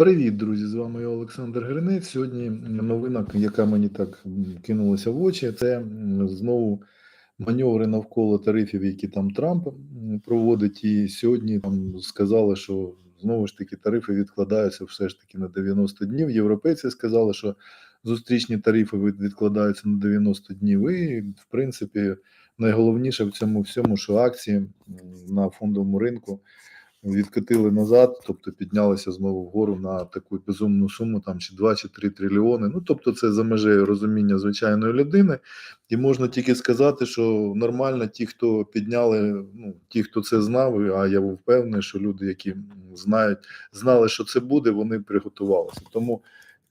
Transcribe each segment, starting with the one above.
Привіт, друзі! З вами я Олександр Гринець. Сьогодні новина, яка мені так кинулася в очі, це знову маневри навколо тарифів, які там Трамп проводить. І сьогодні там сказали, що знову ж таки тарифи відкладаються все ж таки на 90 днів. Європейці сказали, що зустрічні тарифи відкладаються на 90 днів. І, в принципі, найголовніше в цьому всьому, що акції на фондовому ринку відкотили назад, тобто піднялися знову вгору на таку безумну суму, там чи 2 чи 3 трильйони. Ну тобто, це за межею розуміння звичайної людини, і можна тільки сказати, що нормально ті, хто підняли, ну ті, хто це знав, а я був впевнений, що люди, які знають, знали, що це буде, вони приготувалися. Тому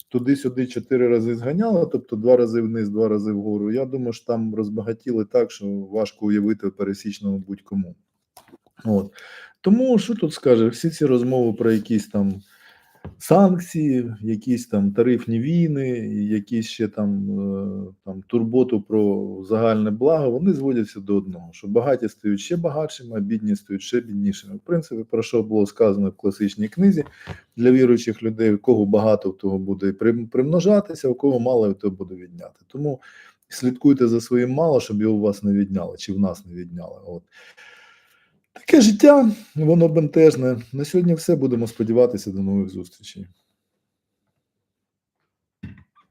туди-сюди чотири рази зганяли, тобто два рази вниз, два рази вгору. Я думаю, що там розбагатіли так, що важко уявити пересічному будь-кому. От. Тому що тут скаже, всі ці розмови про якісь там санкції, якісь там тарифні війни, якісь ще там, е, там турботу про загальне благо, вони зводяться до одного: що багаті стають ще багатшими, а бідні стають ще біднішими. В принципі, про що було сказано в класичній книзі для віруючих людей, у кого багато, в того буде примножатися, у кого мало, в того буде відняти. Тому слідкуйте за своїм мало, щоб його у вас не відняли, чи в нас не відняли. От. Таке життя, воно бентежне. На сьогодні все. Будемо сподіватися до нових зустрічей.